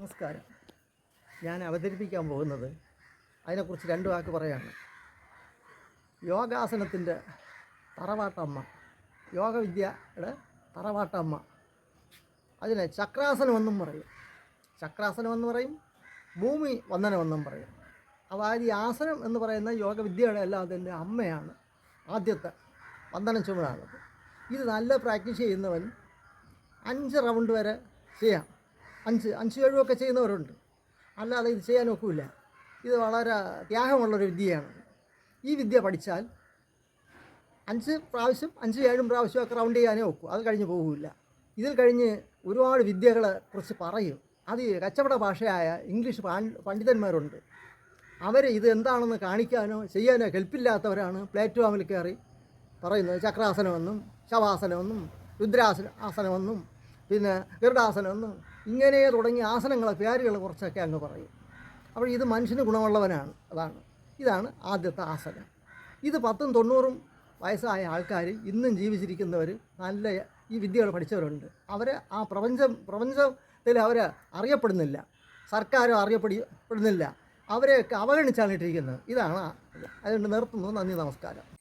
നമസ്കാരം. ഞാൻ അവതരിപ്പിക്കാൻ പോകുന്നത് അതിനെക്കുറിച്ച് രണ്ട് വാക്ക് പറയാണ്. യോഗാസനത്തിന്റെ തറവാട്ടമ്മ യോഗവിദ്യയുടെ തറവാട്ടമ്മ. അതിനെ ചക്രാസനമെന്നും പറയും. ചക്രാസനമെന്ന് പറയും ഭൂമി വന്ദനമെന്നും പറയും. അതായത് ഈ ആസനം എന്ന് പറയുന്ന യോഗവിദ്യയുടെ എല്ലാം അതിന്റെ അമ്മയാണ്. ആദ്യത്തെ വന്ദനം ചുമടാണത് ഇത് നല്ല പ്രാക്ടീസ് ചെയ്യുന്നവൻ അഞ്ച് റൗണ്ട് വരെ ചെയ്യാം. അഞ്ച് അഞ്ച് ഏഴുമൊക്കെ ചെയ്യുന്നവരുണ്ട്. അല്ലാതെ ഇത് ചെയ്യാൻ ഒക്കില്ല. ഇത് വളരെ ത്യാഗമുള്ളൊരു വിദ്യയാണ്. ഈ വിദ്യ പഠിച്ചാൽ അഞ്ച് പ്രാവശ്യം അഞ്ച് ഏഴും പ്രാവശ്യമൊക്കെ റൗണ്ട് ചെയ്യാനേ ഒക്കൂ. അത് കഴിഞ്ഞ് പോകില്ല. ഇതിൽ കഴിഞ്ഞ് ഒരുപാട് വിദ്യകളെ കുറിച്ച് പറയും. അത് കച്ചവട ഭാഷയായ ഇംഗ്ലീഷ് പണ്ഡിതന്മാരുണ്ട്. അവർ ഇത് എന്താണെന്ന് കാണിക്കാനോ ചെയ്യാനോ ഹെൽപ്പില്ലാത്തവരാണ് പ്ലാറ്റ്ഫോമിൽ കയറി പറയുന്നത്. ചക്രാസനമെന്നും ശവാസനമെന്നും രുദ്രാസന ആസനമെന്നും പിന്നെ ഗരുഡാസനമെന്നും ഇങ്ങനെ തുടങ്ങി ആസനങ്ങളെ പേരുകൾ കുറച്ചൊക്കെ അങ്ങ് പറയും. അപ്പോൾ ഇത് മനുഷ്യന് ഗുണമുള്ളവനാണ്. അതാണ്. ഇതാണ് ആദ്യത്തെ ആസനം. ഇത് പത്തും തൊണ്ണൂറും വയസ്സായ ആൾക്കാർ ഇന്നും ജീവിച്ചിരിക്കുന്നവർ നല്ല ഈ വിദ്യകൾ പഠിച്ചവരുണ്ട്. അവർ ആ പ്രപഞ്ചം പ്രപഞ്ചത്തിൽ അവർ അറിയപ്പെടുന്നില്ല. സർക്കാരും അറിയപ്പെടുന്നില്ല. അവരെയൊക്കെ അവഗണിച്ചാണ് ഇട്ടിരിക്കുന്നത്. ഇതാണ് അതുകൊണ്ട് നിർത്തുന്നു. നന്ദി നമസ്കാരം.